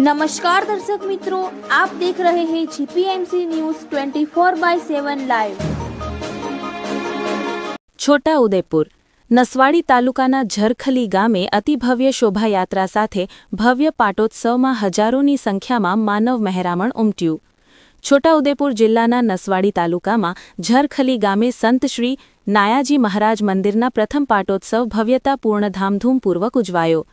नमस्कार दर्शक मित्रों आप देख रहे हैं GPMC news 24 by 7 live Chhota Udepur Naswadi તાલુકાના ઝરખલી ગામે અતિભવ્ય શોભાયાત્રા સાથે ભવ્ય પાટોત્સવમાં હજારોની સંખ્યામાં માનવ મહેરામણ ઉમટ્યું છોટાઉદેપુર જિલ્લાના નસવાડી તાલુકામાં ઝરખલી ગામે સંત શ્રી નાયાજી મહારાજ મંદિરના પ્રથમ પાટોત્સવ ભવ્યતાપૂર્ણ ધામધૂમપૂર્વક ઉજવાયો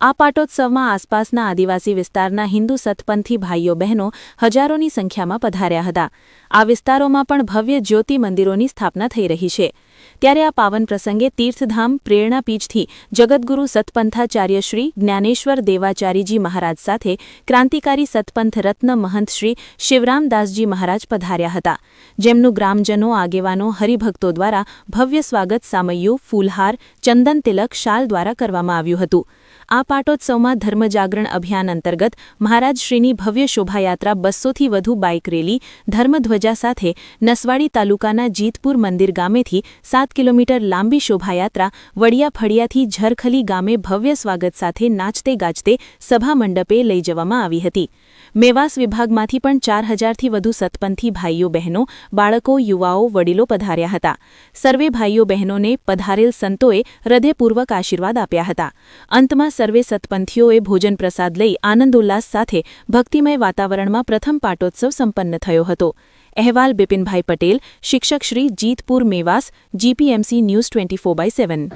આ પાટોત્સવમાં આસપાસના આદિવાસી વિસ્તારના હિન્દુ સતપંથી ભાઈઓ બહેનો હજારોની સંખ્યામાં પધાર્યા હતા. આ વિસ્તારોમાં પણ ભવ્ય જ્યોતિ મંદિરોની સ્થાપના થઈ રહી છે. ત્યારે આ પાવન પ્રસંગે તીર્થધામ પ્રેરણાપીઠથી જગદગુરુ સતપંથાચાર્ય શ્રી જ્ઞાનેશ્વર દેવાચારીજી મહારાજ સાથે ક્રાંતિકારી સતપંથ રત્ન મહંત શ્રી શિવરામદાસજી મહારાજ પધાર્યા હતા. જેમનું ગ્રામજનો, આગેવાનો, હરિભક્તો દ્વારા ભવ્ય સ્વાગત સામૈયું ફૂલહાર, ચંદન તિલક શાલ દ્વારા કરવામાં આવ્યું હતું. આ પાટોત્સવમાં ધર્મજાગરણ અભિયાન અંતર્ગત મહારાજશ્રીની ભવ્ય શોભાયાત્રા બસોથી વધુ બાઇક રેલી, ધર્મધ્વજા સાથે નસવાડી તાલુકાના જીતપુર મંદિર ગામેથી સાત કિલોમીટર લાંબી શોભાયાત્રા વડિયા ફળિયાથી ઝરખલી ગામે ભવ્ય સ્વાગત સાથે નાચતે ગાજતે સભા મંડપે લઈ જવામાં આવી હતી. મેવાસ વિભાગમાંથી પણ ચાર હજારથી વધુ સતપંથી ભાઈઓ બહેનો, બાળકો, યુવાઓ, વડીલો પધાર્યા હતા. સર્વે ભાઈઓ બહેનોને પધારેલ સંતોએ હૃદયપૂર્વક આશીર્વાદ આપ્યા હતા. અંતમાં સર્વે સતપંથીઓએ ભોજન પ્રસાદ લઈ આનંદ ઉલ્લાસ સાથે ભક્તિમય વાતાવરણમાં પ્રથમ પાટોત્સવ સંપન્ન થયો હતો. અહેવાલ બિપિનભાઈ પટેલ, શિક્ષક Shri Jitpur Mewas, GPMC news twenty four by seven.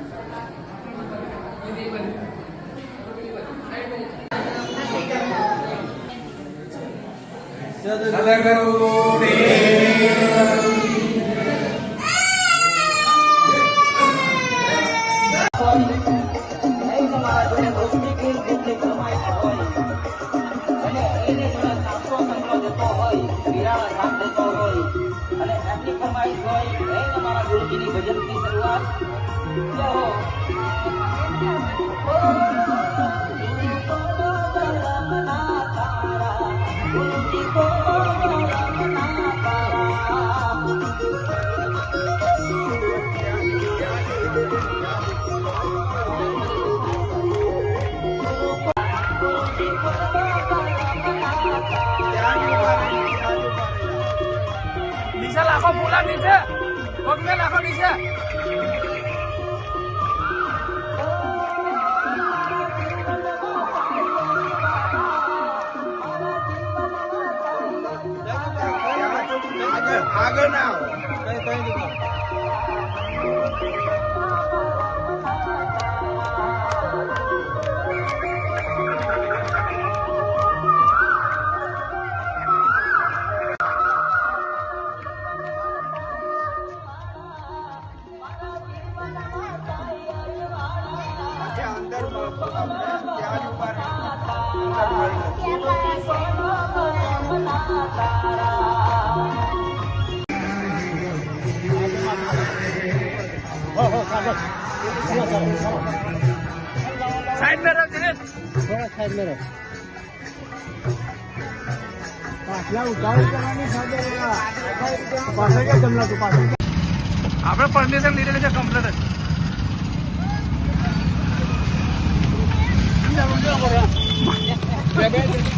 અને એમની ફરમાઈશ હોય એ તમારા ગુરુજીની ભજનની શરૂઆત. જય પગને લાખો નીચે આગળ ના આવો. સાઈડ મેં રહો દિનેશ. થોડા સાઈડ મેં રહો આપણે પરમિશન લીધેલી છે કમ્પ્લેટ જ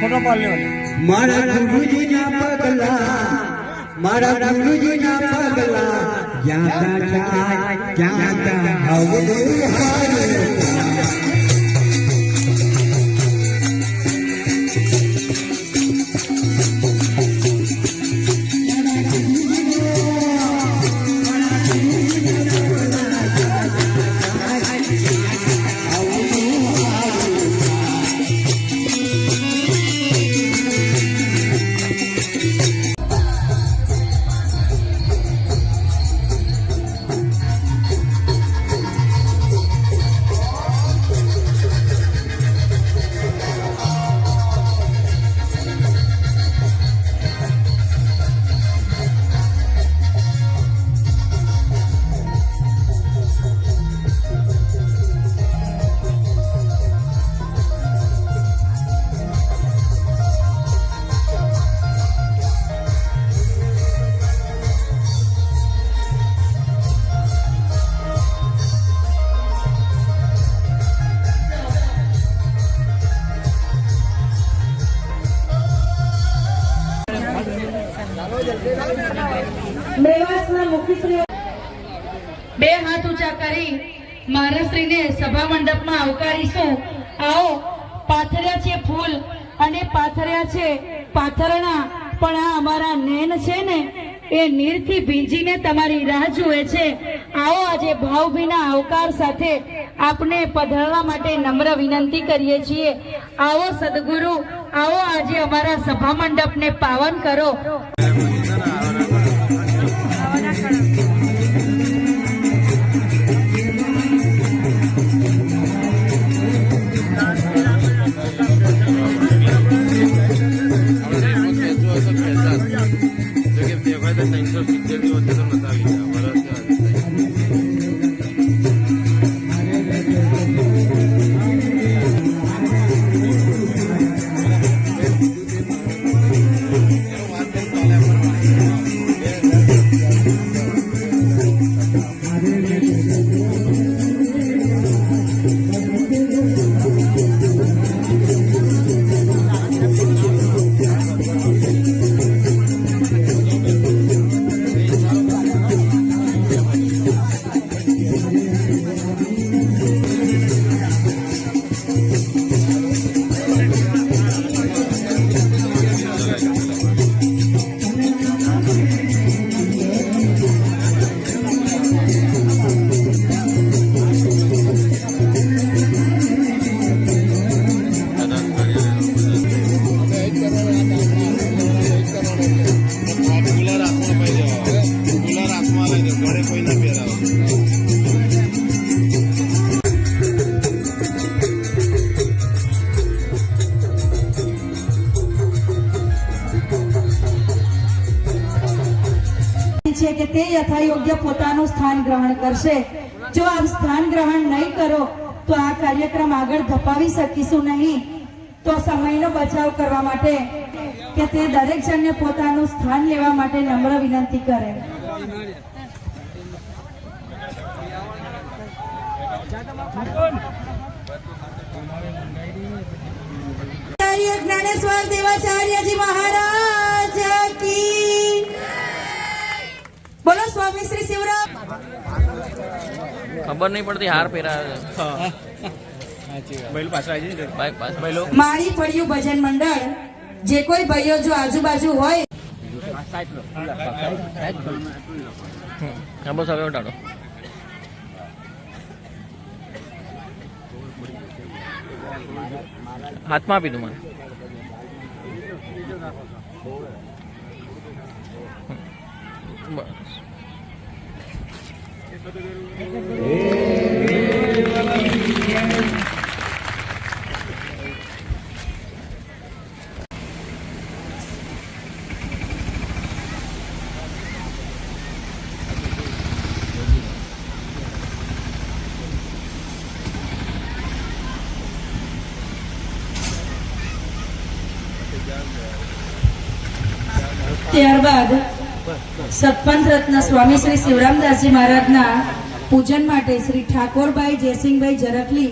ફોટો પાડ લેવાનો મારા ગુરુજીના પગલા મારા ગુરુજીના પગલા જ્યાં ત્યાં જાય ત્યાં ત્યાં બે હાથ ઊંચા કરી મહારાષ્ટ્રીને સભા મંડપમાં આવકારીશું. આવો, પાથર્યા છે ફૂલ અને પાથર્યા છે પાથરણા. પણ આ અમારા નેન છે ને એ નીરથી ભીંજીને તમારી રાહ જુએ છે. આવો આજે ભાવભીના આવકાર સાથે આપને પધરવા માટે નમ્ર વિનંતી કરીએ છીએ. આવો સદગુરુ, આવો આજે અમારા સભા મંડપને પાવન કરો. કે યોગ્ય પોતાનું સ્થાન ગ્રહણ કરશે. જો આપ સ્થાન ગ્રહણ નહીં કરો, તો આ કાર્યક્રમ આગળ ધપાવી શકીશું નહીં. તો સમયનો બચાવ કરવા માટે કે તે દરેક જણને પોતાનું સ્થાન લેવા માટે નમ્ર વિનંતી કરે. જ્ઞાનેશ્વર દેવાચાર્યજી મહારાજ કી બોલો સ્વામી શ્રી શિવરામ ખબર નહીં પડતી હાર પહેરા મારી પડ્યું ભજન મંડળ જે કોઈ ભાઈઓ જો આજુબાજુ હોય. હા બસ હવે ઉટાડો હાથમાં આપી દઉં મને. બસ ત્યારબાદ સતપંથ રત્ન સ્વામી શ્રી શિવરામદાસજી મહારાજના પૂજન માટે શ્રી ઠાકોરભાઈ જયસિંહભાઈ જરકલી